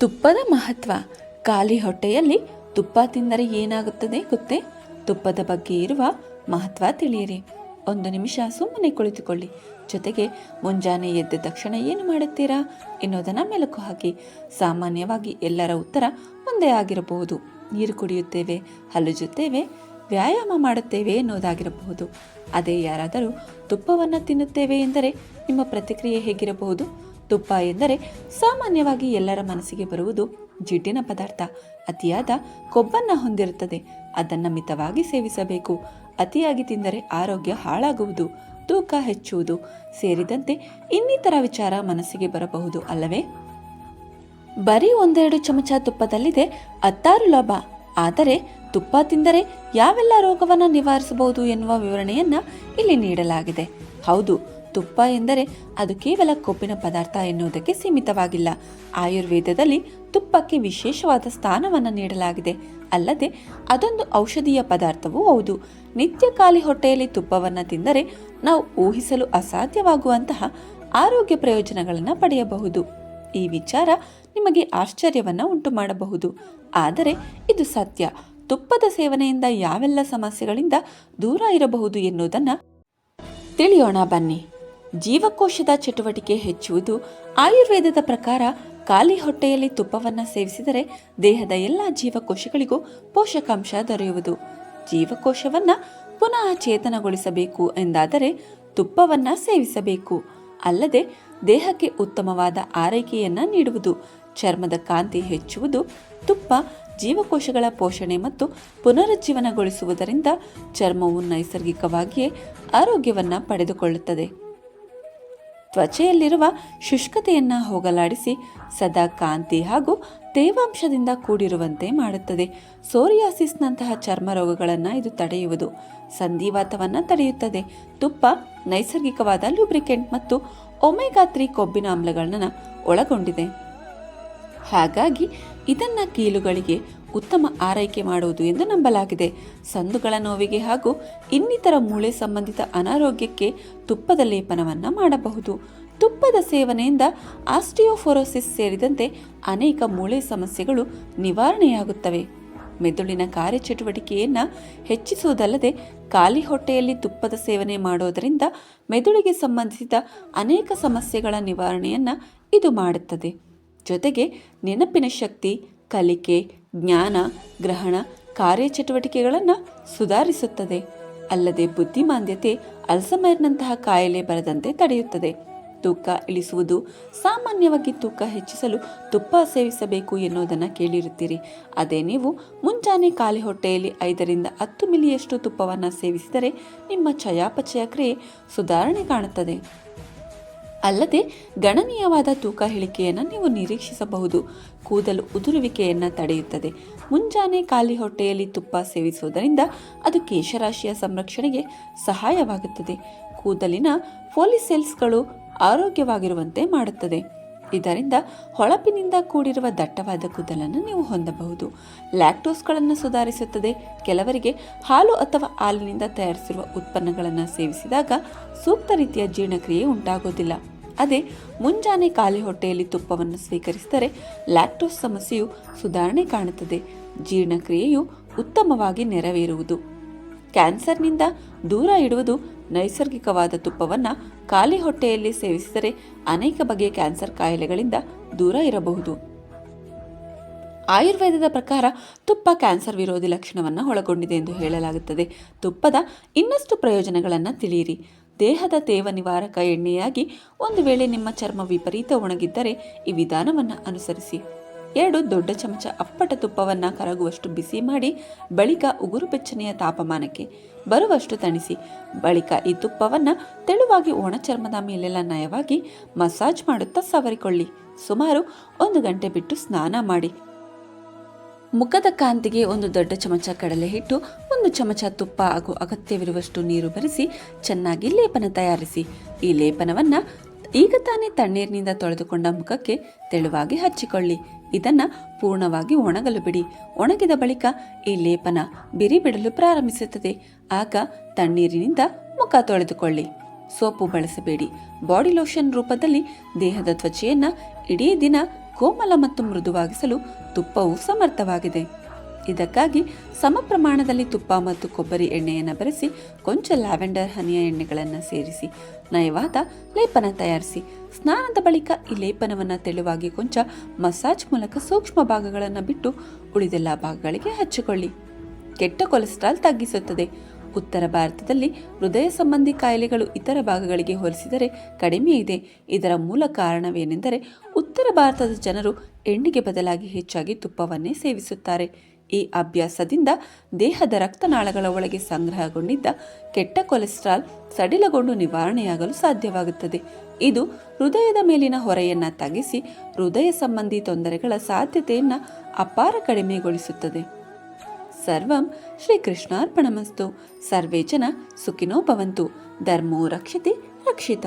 ತುಪ್ಪದ ಮಹತ್ವ. ಖಾಲಿ ಹೊಟ್ಟೆಯಲ್ಲಿ ತುಪ್ಪ ತಿಂದರೆ ಏನಾಗುತ್ತದೆ ಗೊತ್ತೇ? ತುಪ್ಪದ ಬಗ್ಗೆ ಇರುವ ಮಹತ್ವ ತಿಳಿಯಿರಿ. ಒಂದು ನಿಮಿಷ ಸುಮ್ಮನೆ ಕುಳಿತುಕೊಳ್ಳಿ. ಜೊತೆಗೆ ಮುಂಜಾನೆ ಎದ್ದ ತಕ್ಷಣ ಏನು ಮಾಡುತ್ತೀರಾ? ಎನ್ನುವುದನ್ನು ಮೆಲುಕು ಹಾಕಿ. ಸಾಮಾನ್ಯವಾಗಿ ಎಲ್ಲರ ಉತ್ತರ ಒಂದೇ ಆಗಿರಬಹುದು. ನೀರು ಕುಡಿಯುತ್ತೇವೆ ಹಲ್ಲುಜುತ್ತೇವೆ ವ್ಯಾಯಾಮ ಮಾಡುತ್ತೇವೆ ಎನ್ನುವುದಾಗಿರಬಹುದು. ಅದೇ ಯಾರಾದರೂ ತುಪ್ಪವನ್ನು ತಿನ್ನುತ್ತೇವೆ ಎಂದರೆ ನಿಮ್ಮ ಪ್ರತಿಕ್ರಿಯೆ ಹೇಗಿರಬಹುದು? ತುಪ್ಪ ಎಂದರೆ ಸಾಮಾನ್ಯವಾಗಿ ಎಲ್ಲರ ಮನಸ್ಸಿಗೆ ಬರುವುದು ಜಿಡ್ಡಿನ ಪದಾರ್ಥ. ಅತಿಯಾದ ಕೊಬ್ಬನ್ನು ಹೊಂದಿರುತ್ತದೆ. ಅದನ್ನು ಮಿತವಾಗಿ ಸೇವಿಸಬೇಕು. ಅತಿಯಾಗಿ ತಿಂದರೆ ಆರೋಗ್ಯ ಹಾಳಾಗುವುದು, ತೂಕ ಹೆಚ್ಚುವುದು. ಸೇರಿದಂತೆ ಇನ್ನಿತರ ವಿಚಾರ ಮನಸ್ಸಿಗೆ ಬರಬಹುದು ಅಲ್ಲವೇ? ಬರೀ ಒಂದೆರಡು ಚಮಚ ತುಪ್ಪದಲ್ಲಿದೆ ಹತ್ತಾರು ಲಾಭ. ಆದರೆ ತುಪ್ಪ ತಿಂದರೆ ಯಾವೆಲ್ಲ ರೋಗವನ್ನು ನಿವಾರಿಸಬಹುದು ಎನ್ನುವ ವಿವರಣೆಯನ್ನ ಇಲ್ಲಿ ನೀಡಲಾಗಿದೆ. ಹೌದು ತುಪ್ಪ ಎಂದರೆ ಅದು ಕೇವಲ ಕೊಬ್ಬಿನ ಪದಾರ್ಥ ಎನ್ನುವುದಕ್ಕೆ ಸೀಮಿತವಾಗಿಲ್ಲ. ಆಯುರ್ವೇದದಲ್ಲಿ ತುಪ್ಪಕ್ಕೆ ವಿಶೇಷವಾದ ಸ್ಥಾನವನ್ನು ನೀಡಲಾಗಿದೆ. ಅಲ್ಲದೆ ಅದೊಂದು ಔಷಧೀಯ ಪದಾರ್ಥವೂ ಹೌದು. ನಿತ್ಯ ಖಾಲಿ ಹೊಟ್ಟೆಯಲ್ಲಿ ತುಪ್ಪವನ್ನು ತಿಂದರೆ ನಾವು ಊಹಿಸಲು ಅಸಾಧ್ಯವಾಗುವಂತಹ ಆರೋಗ್ಯ ಪ್ರಯೋಜನಗಳನ್ನು ಪಡೆಯಬಹುದು. ಈ ವಿಚಾರ ನಿಮಗೆ ಆಶ್ಚರ್ಯವನ್ನು ಉಂಟು ಮಾಡಬಹುದು ಆದರೆ ಇದು ಸತ್ಯ. ತುಪ್ಪದ ಸೇವನೆಯಿಂದ ಯಾವೆಲ್ಲ ಸಮಸ್ಯೆಗಳಿಂದ ದೂರ ಇರಬಹುದು ಎನ್ನುವುದನ್ನು ತಿಳಿಯೋಣ ಬನ್ನಿ. ಜೀವಕೋಶದ ಚಟುವಟಿಕೆ ಹೆಚ್ಚುವುದು ಆಯುರ್ವೇದದ ಪ್ರಕಾರ ಖಾಲಿ ಹೊಟ್ಟೆಯಲ್ಲಿ ತುಪ್ಪವನ್ನು ಸೇವಿಸಿದರೆ ದೇಹದ ಎಲ್ಲ ಜೀವಕೋಶಗಳಿಗೂ ಪೋಷಕಾಂಶ ದೊರೆಯುವುದು. ಜೀವಕೋಶವನ್ನು ಪುನಃ ಚೇತನಗೊಳಿಸಬೇಕು ಎಂದಾದರೆ ತುಪ್ಪವನ್ನು ಸೇವಿಸಬೇಕು. ಅಲ್ಲದೆ ದೇಹಕ್ಕೆ ಉತ್ತಮವಾದ ಆರೈಕೆಯನ್ನು ನೀಡುವುದು, ಚರ್ಮದ ಕಾಂತಿ ಹೆಚ್ಚುವುದು, ತುಪ್ಪ ಜೀವಕೋಶಗಳ ಪೋಷಣೆ ಮತ್ತು ಪುನರುಜ್ಜೀವನಗೊಳಿಸುವುದರಿಂದ ಚರ್ಮವು ನೈಸರ್ಗಿಕವಾಗಿಯೇ ಆರೋಗ್ಯವನ್ನು ಪಡೆದುಕೊಳ್ಳುತ್ತದೆ. ತ್ವಚೆಯಲ್ಲಿರುವ ಶುಷ್ಕತೆಯನ್ನು ಹೋಗಲಾಡಿಸಿ ಸದಾ ಕಾಂತಿ ಹಾಗೂ ತೇವಾಂಶದಿಂದ ಕೂಡಿರುವಂತೆ ಮಾಡುತ್ತದೆ. ಸೋರಿಯಾಸಿಸ್ನಂತಹ ಚರ್ಮ ರೋಗಗಳನ್ನು ಇದು ತಡೆಯುವುದು. ಸಂಧಿವಾತವನ್ನು ತಡೆಯುತ್ತದೆ. ತುಪ್ಪ, ನೈಸರ್ಗಿಕವಾದ ಲ್ಯೂಬ್ರಿಕೆಂಟ್ ಮತ್ತು ಒಮೆಗಾ ತ್ರೀ ಕೊಬ್ಬಿನ ಆಮ್ಲಗಳನ್ನು ಒಳಗೊಂಡಿದೆ. ಹಾಗಾಗಿ ಇದನ್ನ ಕೀಲುಗಳಿಗೆ ಉತ್ತಮ ಆರೈಕೆ ಮಾಡುವುದು ಎಂದು ನಂಬಲಾಗಿದೆ. ಸಂದುಗಳ ನೋವಿಗೆ ಹಾಗೂ ಇನ್ನಿತರ ಮೂಳೆ ಸಂಬಂಧಿತ ಅನಾರೋಗ್ಯಕ್ಕೆ ತುಪ್ಪದ ಲೇಪನವನ್ನು ಮಾಡಬಹುದು. ತುಪ್ಪದ ಸೇವನೆಯಿಂದ ಆಸ್ಟಿಯೋಫೋರೋಸಿಸ್ ಸೇರಿದಂತೆ ಅನೇಕ ಮೂಳೆ ಸಮಸ್ಯೆಗಳು ನಿವಾರಣೆಯಾಗುತ್ತವೆ. ಮೆದುಳಿನ ಕಾರ್ಯಚಟುವಟಿಕೆಯನ್ನು ಹೆಚ್ಚಿಸುವುದಲ್ಲದೆ ಖಾಲಿ ಹೊಟ್ಟೆಯಲ್ಲಿ ತುಪ್ಪದ ಸೇವನೆ ಮಾಡೋದರಿಂದ ಮೆದುಳಿಗೆ ಸಂಬಂಧಿಸಿದ ಅನೇಕ ಸಮಸ್ಯೆಗಳ ನಿವಾರಣೆಯನ್ನು ಇದು ಮಾಡುತ್ತದೆ. ಜೊತೆಗೆ ನೆನಪಿನ ಶಕ್ತಿ, ಕಲಿಕೆ, ಜ್ಞಾನ, ಗ್ರಹಣ ಕಾರ್ಯಚಟುವಟಿಕೆಗಳನ್ನು ಸುಧಾರಿಸುತ್ತದೆ. ಅಲ್ಲದೆ ಬುದ್ಧಿಮಾಂದ್ಯತೆ ಅಲ್ಸಮೈರ್ನಂತಹ ಕಾಯಿಲೆ ಬರದಂತೆ ತಡೆಯುತ್ತದೆ. ತೂಕ ಇಳಿಸುವುದು ಸಾಮಾನ್ಯವಾಗಿ ತೂಕ ಹೆಚ್ಚಿಸಲು ತುಪ್ಪ ಸೇವಿಸಬೇಕು ಎನ್ನುವುದನ್ನು ಕೇಳಿರುತ್ತೀರಿ. ಅದೇ ನೀವು ಮುಂಜಾನೆ ಖಾಲಿ ಹೊಟ್ಟೆಯಲ್ಲಿ ಐದರಿಂದ ಹತ್ತು ಮಿಲಿಯಷ್ಟು ತುಪ್ಪವನ್ನು ಸೇವಿಸಿದರೆ ನಿಮ್ಮ ಚಯಾಪಚಯ ಕ್ರಿಯೆ ಸುಧಾರಣೆ ಕಾಣುತ್ತದೆ. ಅಲ್ಲದೆ ಗಣನೀಯವಾದ ತೂಕ ಇಳಿಕೆಯನ್ನು ನೀವು ನಿರೀಕ್ಷಿಸಬಹುದು. ಕೂದಲು ಉದುರುವಿಕೆಯನ್ನು ತಡೆಯುತ್ತದೆ. ಮುಂಜಾನೆ ಖಾಲಿ ಹೊಟ್ಟೆಯಲ್ಲಿ ತುಪ್ಪ ಸೇವಿಸುವುದರಿಂದ ಅದು ಕೇಶರಾಶಿಯ ಸಂರಕ್ಷಣೆಗೆ ಸಹಾಯವಾಗುತ್ತದೆ. ಕೂದಲಿನ ಫೋಲಿಸೆಲ್ಸ್ಗಳು ಆರೋಗ್ಯವಾಗಿರುವಂತೆ ಮಾಡುತ್ತದೆ. ಇದರಿಂದ ಹೊಳಪಿನಿಂದ ಕೂಡಿರುವ ದಟ್ಟವಾದ ಕೂದಲನ್ನು ನೀವು ಹೊಂದಬಹುದು. ಲ್ಯಾಕ್ಟೋಸ್ಗಳನ್ನು ಸುಧಾರಿಸುತ್ತದೆ. ಕೆಲವರಿಗೆ ಹಾಲು ಅಥವಾ ಹಾಲಿನಿಂದ ತಯಾರಿಸಿರುವ ಉತ್ಪನ್ನಗಳನ್ನು ಸೇವಿಸಿದಾಗ ಸೂಕ್ತ ರೀತಿಯ ಜೀರ್ಣಕ್ರಿಯೆ ಉಂಟಾಗೋದಿಲ್ಲ ಅದೇ ಮುಂಜಾನೆ ಖಾಲಿ ಹೊಟ್ಟೆಯಲ್ಲಿ ತುಪ್ಪವನ್ನು ಸ್ವೀಕರಿಸಿದರೆ ಲ್ಯಾಕ್ಟೋಸ್ ಸಮಸ್ಯೆಯು ಸುಧಾರಣೆ ಕಾಣುತ್ತದೆ. ಜೀರ್ಣಕ್ರಿಯೆಯು ಉತ್ತಮವಾಗಿ ನೆರವೇರುವುದು. ಕ್ಯಾನ್ಸರ್ನಿಂದ ದೂರ ಇಡುವುದು ನೈಸರ್ಗಿಕವಾದ ತುಪ್ಪವನ್ನು ಖಾಲಿ ಹೊಟ್ಟೆಯಲ್ಲಿ ಸೇವಿಸಿದರೆ ಅನೇಕ ಬಗೆಯ ಕ್ಯಾನ್ಸರ್ ಕಾಯಿಲೆಗಳಿಂದ ದೂರ ಇರಬಹುದು. ಆಯುರ್ವೇದದ ಪ್ರಕಾರ ತುಪ್ಪ ಕ್ಯಾನ್ಸರ್ ವಿರೋಧಿ ಲಕ್ಷಣವನ್ನು ಒಳಗೊಂಡಿದೆ ಎಂದು ಹೇಳಲಾಗುತ್ತದೆ. ತುಪ್ಪದ ಇನ್ನಷ್ಟು ಪ್ರಯೋಜನಗಳನ್ನು ತಿಳಿಯಿರಿ. ದೇಹದ ತೇವ ನಿವಾರಕ ಎಣ್ಣೆಯಾಗಿ ಒಂದು ವೇಳೆ ನಿಮ್ಮ ಚರ್ಮ ವಿಪರೀತ ಒಣಗಿದ್ದರೆ ಈ ವಿಧಾನವನ್ನು ಅನುಸರಿಸಿ. ಎರಡು ದೊಡ್ಡ ಚಮಚ ಅಪ್ಪಟ ತುಪ್ಪವನ್ನು ಕರಗುವಷ್ಟು ಬಿಸಿ ಮಾಡಿ, ಬಳಿಕ ಉಗುರು ಬೆಚ್ಚನೆಯ ತಾಪಮಾನಕ್ಕೆ ಬರುವಷ್ಟು ತಣಿಸಿ. ಬಳಿಕ ಈ ತುಪ್ಪವನ್ನು ತೆಳುವಾಗಿ ಒಣ ಚರ್ಮದ ಮೇಲೆಲ್ಲ ನಯವಾಗಿ ಮಸಾಜ್ ಮಾಡುತ್ತಾ ಸವರಿಕೊಳ್ಳಿ. ಸುಮಾರು ಒಂದು ಗಂಟೆ ಬಿಟ್ಟು ಸ್ನಾನ ಮಾಡಿ. ಮುಖದ ಕಾಂತಿಗೆ ಒಂದು ದೊಡ್ಡ ಚಮಚ ಕಡಲೆ ಹಿಟ್ಟು, ಒಂದು ಚಮಚ ತುಪ್ಪ ಹಾಗೂ ಅಗತ್ಯವಿರುವಷ್ಟು ನೀರು ಬೆರೆಸಿ ಚೆನ್ನಾಗಿ ಲೇಪನ ತಯಾರಿಸಿ. ಈ ಲೇಪನವನ್ನು ಈಗ ತಾನೇ ತಣ್ಣೀರಿನಿಂದ ತೊಳೆದುಕೊಂಡ ಮುಖಕ್ಕೆ ತೆಳುವಾಗಿ ಹಚ್ಚಿಕೊಳ್ಳಿ. ಇದನ್ನ ಪೂರ್ಣವಾಗಿ ಒಣಗಲು ಬಿಡಿ. ಒಣಗಿದ ಬಳಿಕ ಈ ಲೇಪನ ಬಿರಿ ಬಿಡಲು ಪ್ರಾರಂಭಿಸುತ್ತದೆ. ಆಗ ತಣ್ಣೀರಿನಿಂದ ಮುಖ ತೊಳೆದುಕೊಳ್ಳಿ. ಸೋಪು ಬಳಸಬೇಡಿ. ಬಾಡಿ ಲೋಷನ್ ರೂಪದಲ್ಲಿ ದೇಹದ ತ್ವಚೆಯನ್ನು ಇಡೀ ದಿನ ಕೋಮಲ ಮತ್ತು ಮೃದುವಾಗಿಸಲು ತುಪ್ಪವು ಸಮರ್ಥವಾಗಿದೆ. ಇದಕ್ಕಾಗಿ ಸಮ ಪ್ರಮಾಣದಲ್ಲಿ ತುಪ್ಪ ಮತ್ತು ಕೊಬ್ಬರಿ ಎಣ್ಣೆಯನ್ನು ಬೆರೆಸಿ, ಕೊಂಚ ಲ್ಯಾವೆಂಡರ್ ಹನಿಯ ಎಣ್ಣೆಗಳನ್ನು ಸೇರಿಸಿ, ನಯವಾದ ಲೇಪನ ತಯಾರಿಸಿ, ಸ್ನಾನದ ಬಳಿಕ ಈ ಲೇಪನವನ್ನು ತೆಳುವಾಗಿ ಕೊಂಚ ಮಸಾಜ್ ಮೂಲಕ ಸೂಕ್ಷ್ಮ ಭಾಗಗಳನ್ನು ಬಿಟ್ಟು ಉಳಿದೆಲ್ಲ ಭಾಗಗಳಿಗೆ ಹಚ್ಚಿಕೊಳ್ಳಿ. ಕೆಟ್ಟ ಕೊಲೆಸ್ಟ್ರಾಲ್ ತಗ್ಗಿಸುತ್ತದೆ. ಉತ್ತರ ಭಾರತದಲ್ಲಿ ಹೃದಯ ಸಂಬಂಧಿ ಕಾಯಿಲೆಗಳು ಇತರ ಭಾಗಗಳಿಗೆ ಹೋಲಿಸಿದರೆ ಕಡಿಮೆ ಇದೆ. ಇದರ ಮೂಲ ಕಾರಣವೇನೆಂದರೆ ಉತ್ತರ ಭಾರತದ ಜನರು ಎಣ್ಣೆಗೆ ಬದಲಾಗಿ ಹೆಚ್ಚಾಗಿ ತುಪ್ಪವನ್ನೇ ಸೇವಿಸುತ್ತಾರೆ. ಈ ಅಭ್ಯಾಸದಿಂದ ದೇಹದ ರಕ್ತನಾಳಗಳ ಒಳಗೆ ಸಂಗ್ರಹಗೊಂಡಿದ್ದ ಕೆಟ್ಟ ಕೊಲೆಸ್ಟ್ರಾಲ್ ಸಡಿಲಗೊಂಡು ನಿವಾರಣೆಯಾಗಲು ಸಾಧ್ಯವಾಗುತ್ತದೆ. ಇದು ಹೃದಯದ ಮೇಲಿನ ಹೊರೆಯನ್ನು ತಗ್ಗಿಸಿ ಹೃದಯ ಸಂಬಂಧಿ ತೊಂದರೆಗಳ ಸಾಧ್ಯತೆಯನ್ನು ಅಪಾರ ಕಡಿಮೆಗೊಳಿಸುತ್ತದೆ. ಸರ್ವಂ ಶ್ರೀಕೃಷ್ಣಾರ್ಪಣಮಸ್ತು. ಸರ್ವೇ ಜನ ಸುಖಿನೋ ಭವಂತು. ಧರ್ಮೋ ರಕ್ಷಿತಿ ರಕ್ಷಿತ.